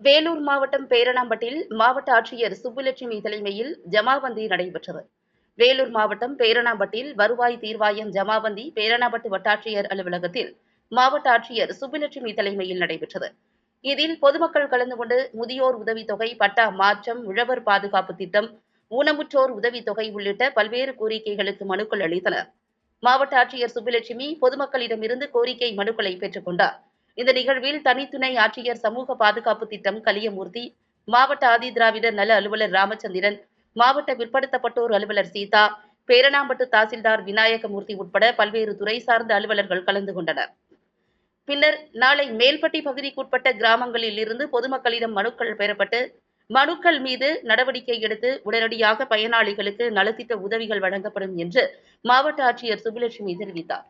வேலூர் மாவட்டம் பேரணாம்பட்டில் மாவட்ட ஆட்சியர் சுப்புலட்சுமி தலைமையில் ஜமாவந்தி நடைபெற்றது. வேலூர் மாவட்டம் பேரணாம்பட்டில் வருவாய் தீர்வாயம் ஜமாவந்தி பேரணாம்பட்டு வட்டாட்சியர் அலுவலகத்தில் மாவட்ட ஆட்சியர் சுப்புலட்சுமி தலைமையில் நடைபெற்றது. இதில் பொதுமக்கள் கலந்து கொண்டு முதியோர் உதவித்தொகை பட்டா மாற்றம் உழவர் பாதுகாப்பு திட்டம் ஊனமுற்றோர் உதவித்தொகை உள்ளிட்ட பல்வேறு கோரிக்கைகளுக்கு மனுக்கள் அளித்தனர். மாவட்ட ஆட்சியர் சுப்புலட்சுமி பொதுமக்களிடமிருந்து கோரிக்கை மனுக்களை பெற்றுக் கொண்டார் இந்த நிகழ்வில் தனித்துணை ஆட்சியர் சமூக பாதுகாப்பு திட்டம் கலியமூர்த்தி மாவட்ட ஆதிதிராவிடர் நல அலுவலர் ராமச்சந்திரன் மாவட்ட பிற்படுத்தப்பட்டோர் அலுவலர் சீதா பேரணாம்பட்டு தாசில்தார் விநாயகமூர்த்தி உட்பட பல்வேறு துறை சார்ந்த அலுவலர்கள் கலந்து கொண்டனர். பின்னர் நாளை மேல்பட்டி பகுதிக்குட்பட்ட கிராமங்களில் இருந்து பொதுமக்களிடம் மனுக்கள் பெறப்பட்டு மனுக்கள் மீது நடவடிக்கை எடுத்து உடனடியாக பயனாளிகளுக்கு நலத்திட்ட உதவிகள் வழங்கப்படும் என்று மாவட்ட ஆட்சியர் சுப்புலட்சுமி தெரிவித்தார்.